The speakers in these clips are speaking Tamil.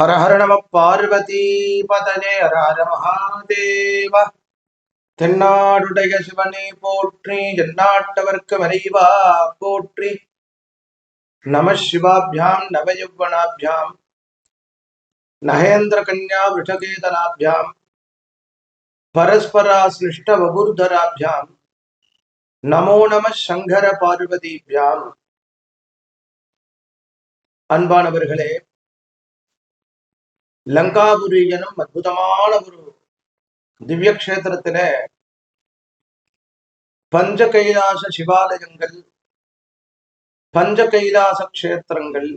ஹர ஹர நம பார்வதி பதனே ஹர ஹர மகாதேவ. தென்னாடுடைய சிவனே போற்றி எந்நாட்டவர்க்கு மறைவா போற்றி. நம சிவாபியாம் நவயவனாபியாம் நகேந்திர கன்யா விஷகேதனாபியாம் பரஸ்பரா சிருஷ்ட வபுர்தராபியாம். நமோ நம சங்கர பார்வதிபியாம். அன்பானவர்களே லங்காபுரி எனும் அற்புதமான ஒரு திவ்ய கஷேத்திரத்தில பஞ்ச கைலாச சிவாலயங்கள் பஞ்ச கைலாச கஷேத்திரங்கள்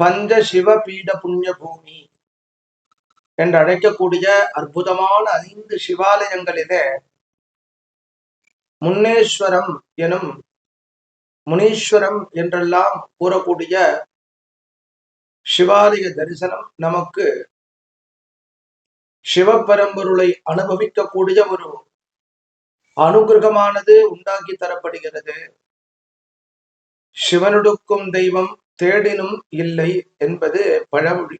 பஞ்ச சிவ பீட புண்ணிய பூமி என்று அழைக்கக்கூடிய அற்புதமான ஐந்து சிவாலயங்களிலே முன்னேஸ்வரம் எனும் முனீஸ்வரம் என்றெல்லாம் கூறக்கூடிய சிவாலய தரிசனம் நமக்கு சிவபரம்பொருளை அனுபவிக்கக்கூடிய ஒரு அனுகிரகமானது உண்டாக்கி தரப்படுகிறது. சிவனுடுக்கும் தெய்வம் தேடினும் இல்லை என்பது பழமொழி.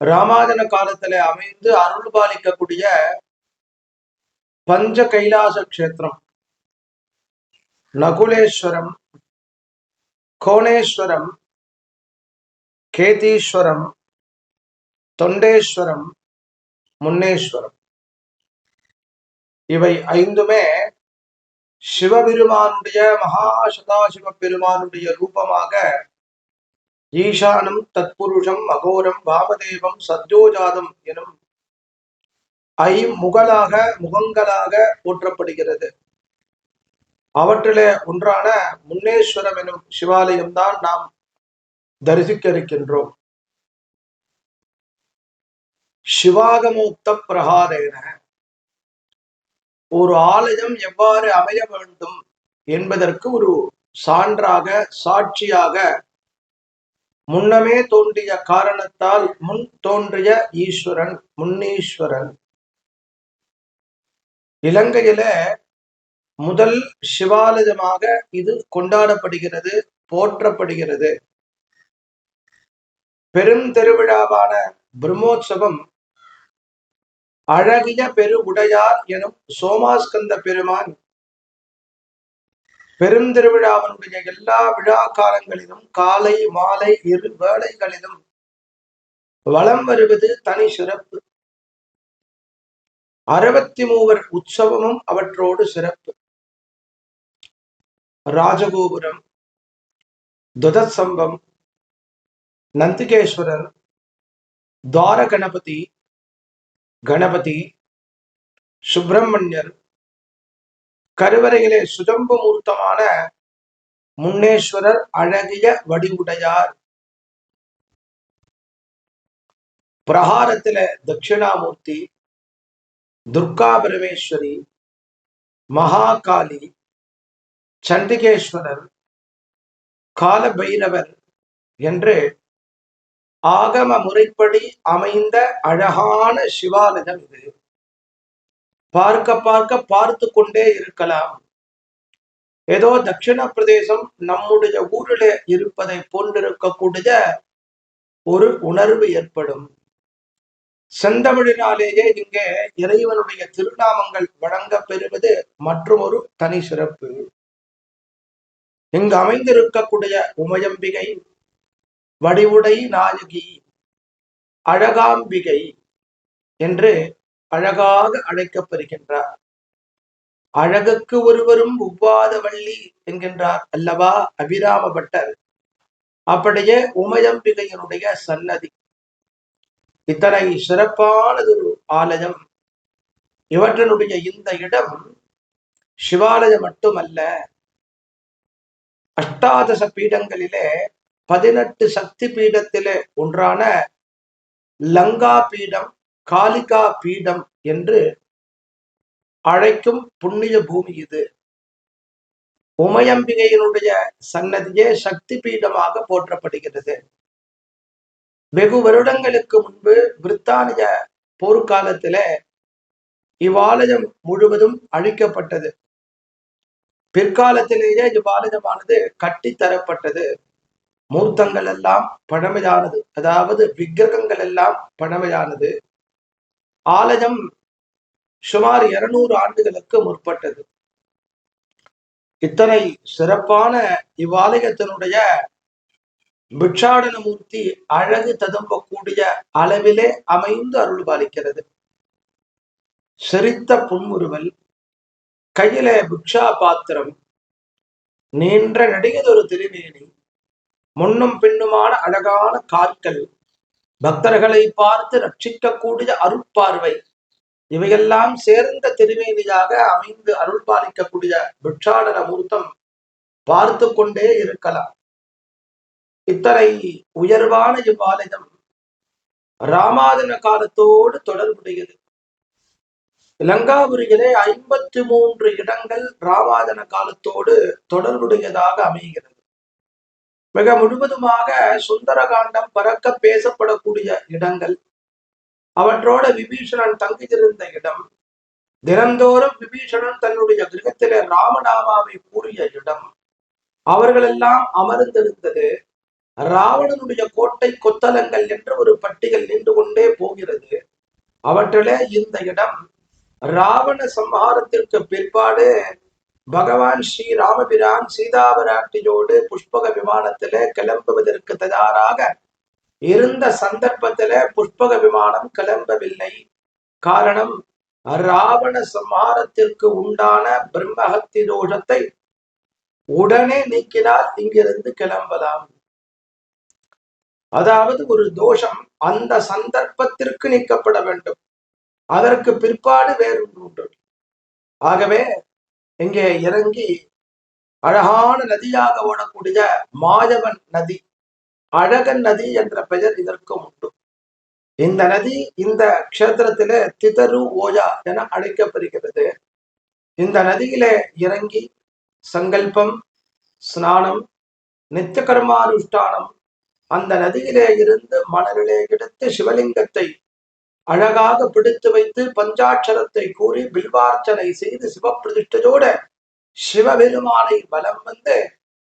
ராமாதன காலத்துல அமைந்து அருள் பாலிக்கக்கூடிய பஞ்ச கைலாச கஷேத்திரம் நகுலேஸ்வரம் கோணேஸ்வரம் கேதீஸ்வரம் தொண்டேஸ்வரம் முன்னேஸ்வரம். இவை ஐந்துமே சிவபெருமானுடைய மகா சதாசிவ பெருமானுடைய ரூபமாக ஈசானம் தத்புருஷம் அகோரம் வாமதேவம் சத்யோஜாதம் எனும் ஐமுகலாக முகங்களாக போற்றப்படுகிறது. அவற்றிலே ஒன்றான முன்னேஸ்வரம் எனும் சிவாலயம் தான் நாம் தரிசிக்க இருக்கின்றோம் சிவாகமோக்த பிரகாரேன ஒரு ஆலயம் எவ்வாறு அமைய வேண்டும் என்பதற்கு ஒரு சான்றாக சாட்சியாக முன்னமே தோன்றிய காரணத்தால் முன் தோன்றிய ஈஸ்வரன் முன்னீஸ்வரன். இலங்கையில முதல் சிவாலயமாக இது கொண்டாடப்படுகிறது போற்றப்படுகிறது. பெரும் திருவிழாவான பிரம்மோற்சவம் அழகிய பெரு உடையார் எனும் சோமாஸ்கந்த பெருமான் பெருந்திருவிழாவினுடைய எல்லா விழா காலங்களிலும் காலை மாலை இரு வேளைகளிலும் வளம் வருவது தனி சிறப்பு. அறுபத்தி மூவர் உற்சவமும் அவற்றோடு சிறப்பு. ராஜகோபுரம் துதசம்பம் நந்திகேஸ்வரர் துவார கணபதி கணபதி சுப்பிரமணியர் கருவறையிலே சுதம்பு மூர்த்தமான முன்னேஸ்வரர் அழகிய வடிவுடையார். பிரகாரத்தில தட்சிணாமூர்த்தி துர்கா பரமேஸ்வரி மகாகாளி சண்டிகேஸ்வரர் கால பைரவர் என்று ஆகம முறைப்படி அமைந்த அழகான சிவாலயம் இது. பார்க்க பார்க்க பார்த்து கொண்டே இருக்கலாம். ஏதோ தட்சிண பிரதேசம் நம்முடைய ஊரில் இருப்பதை போன்றிருக்கக்கூடிய ஒரு உணர்வு ஏற்படும். செந்தமிழினாலேயே இங்கே இறைவனுடைய திருநாமங்கள் வழங்க பெறுவது மற்றொரு தனி சிறப்பு. இங்கு அமைந்திருக்கக்கூடிய உமையம்பிகை வடிவுடை நாயகி அழகாம்பிகை என்று அழகாக அழைக்கப்படுகின்றார் அழகுக்கு ஒருவரும் ஒவ்வாத வள்ளி என்கின்றார் அல்லவா அபிராம பட்டர்? அப்படியே உமையம்பிகையினுடைய சன்னதி. இத்தனை சிறப்பானதொரு ஆலயம். இவற்றினுடைய இந்த இடம் சிவாலயம் மட்டுமல்ல அஷ்டாதச பீடங்களிலே பதினெட்டு சக்தி பீடத்திலே ஒன்றான லங்கா பீடம் காலிகா பீடம் என்று அழைக்கும் புண்ணிய பூமி இது. உமையம்பிகையினுடைய சன்னதியே சக்தி பீடமாக போற்றப்படுகிறது. வெகு வருடங்களுக்கு முன்பு பிரித்தானிய போர்க்காலத்தில இவ்வாலயம் முழுவதும் அழிக்கப்பட்டது. பிற்காலத்திலேயே இவ்வாலயமானது கட்டித்தரப்பட்டது. மூர்த்தங்கள் எல்லாம் பழமையானது. அதாவது விக்கிரகங்கள் எல்லாம் பழமையானது. ஆலயம் சுமார் இருநூறு ஆண்டுகளுக்கு முற்பட்டது. இத்தனை சிறப்பான இவ்வாலயத்தினுடைய பிட்சாடன மூர்த்தி அழகு ததும்பக்கூடிய அளவிலே அமைந்து அருள் பாலிக்கிறது செரித்த புன்முறுவல் கையிலே பிக்ஷா பாத்திரம் நீண்ட நடிகதொரு திருமேனி முன்னும் பின்னுமான அழகான காற்கள் பக்தர்களை பார்த்து ரட்சிக்கக்கூடிய அருட்பார்வை இவையெல்லாம் சேர்ந்த திருமேனியாக அமைந்து அருள் பாலிக்கக்கூடிய பிக்ஷாடன மூர்த்தம் பார்த்து கொண்டே இருக்கலாம். இத்தனை உயர்வான இவ்வாலயம் ராமாதன காலத்தோடு தொடர்புடையது. இலங்காபுரியிலே ஐம்பத்தி மூன்று இடங்கள் ராமாதன காலத்தோடு தொடர்புடையதாக அமைகிறது. மிக முழுவதுமாக சுந்தரகாண்டம் பறக்க பேசப்படக்கூடிய இடங்கள். அவற்றோட விபீஷணன் தங்கியிருந்த இடம் தினந்தோறும் விபீஷணன் தன்னுடைய கிரகத்திலே ராமநாமாவை கூறிய இடம் அவர்களெல்லாம் அமர்ந்திருந்தது. ராவணனுடைய கோட்டை கொத்தலங்கள் என்று ஒரு பட்டியல் நின்று கொண்டே போகிறது. அவற்றிலே இந்த இடம் ராவண சம்ஹாரத்திற்கு பிற்பாடு பகவான் ஸ்ரீ ராமபிரான் சீதாபராட்டியோடு புஷ்பக விமானத்திலே கிளம்புவதற்கு தயாராக. இருந்த சந்தர்ப்பத்துல புஷ்பக விமானம் கிளம்பவில்லை. காரணம் ராவண சம்ஹாரத்திற்கு உண்டான பிரம்மஹத்தி தோஷத்தை உடனே நீக்கினால் இங்கிருந்து கிளம்பலாம். அதாவது ஒரு தோஷம் அந்த சந்தர்ப்பத்திற்கு நீக்கப்பட வேண்டும். அதற்கு பிற்பாடு வேறு உண்டு. ஆகவே இங்கே இறங்கி அழகான நதியாக ஓடக்கூடிய மாதவன் நதி அழகன் நதி என்ற பெயர் இதற்கு உண்டு. இந்த நதி இந்த க்ஷேத்திரத்திலே திதரு ஓஜா என அழைக்கப்படுகிறது. இந்த நதியிலே இறங்கி சங்கல்பம் ஸ்நானம் நித்திய கர்மானுஷ்டானம் அந்த நதியிலே இருந்து மணலிலே எடுத்து சிவலிங்கத்தை அழகாக பிடித்து வைத்து பஞ்சாட்சரத்தை கூறி பில்வார்ச்சனை செய்து சிவப்பிரதிஷ்டையோட சிவபெருமானை வலம் வந்து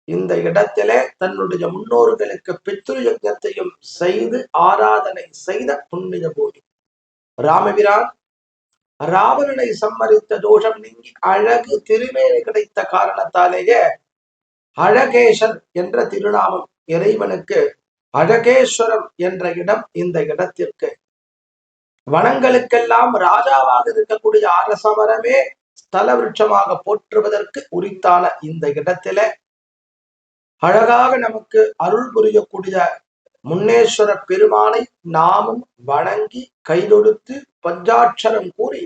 இந்த இடத்திலே தன்னுடைய முன்னோர்களுக்கு பித்ரு யஜத்தையும் செய்து ஆராதனை செய்த புண்ணிய பூமி ராமபிரான் ராவணனை சம்மரித்த தோஷம் நீங்கி அழகு திருமேனி கிடைத்த காரணத்தாலேயே அழகேசன் என்ற திருநாமம் இறைவனுக்கு அழகேஸ்வரம் என்ற இடம் இந்த இடத்திற்கு வனங்களுக்கெல்லாம் ராஜாவாக இருக்கக்கூடிய அரசமரமே ஸ்தல விருட்சமாக போற்றுவதற்கு உரித்தான இந்த இடத்துல அழகாக நமக்கு அருள் புரியக்கூடிய முன்னேஸ்வர பெருமானை நாமும் வணங்கி கைதொடுத்து பஞ்சாட்சரம் கூறி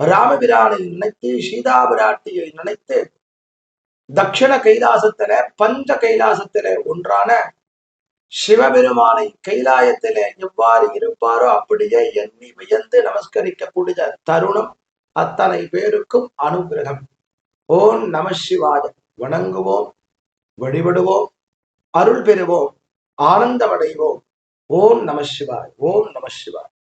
ராமபிரானை நினைத்து சீதாபிராட்டியை நினைத்து தட்சிண கைலாசத்தில பஞ்ச கைலாசத்தில ஒன்றான சிவபெருமானை கைலாயத்திலே எவ்வாறு இருப்பாரோ அப்படியே எண்ணி வியந்து நமஸ்கரிக்கக்கூடிய தருணம் அத்தனை பேருக்கும் அனுகிரகம். ஓம் நம சிவாய. வணங்குவோம் வழிபடுவோம் அருள் பெறுவோம் ஆனந்தமடைவோம். ஓம் நம சிவாய். ஓம் நம சிவாய்.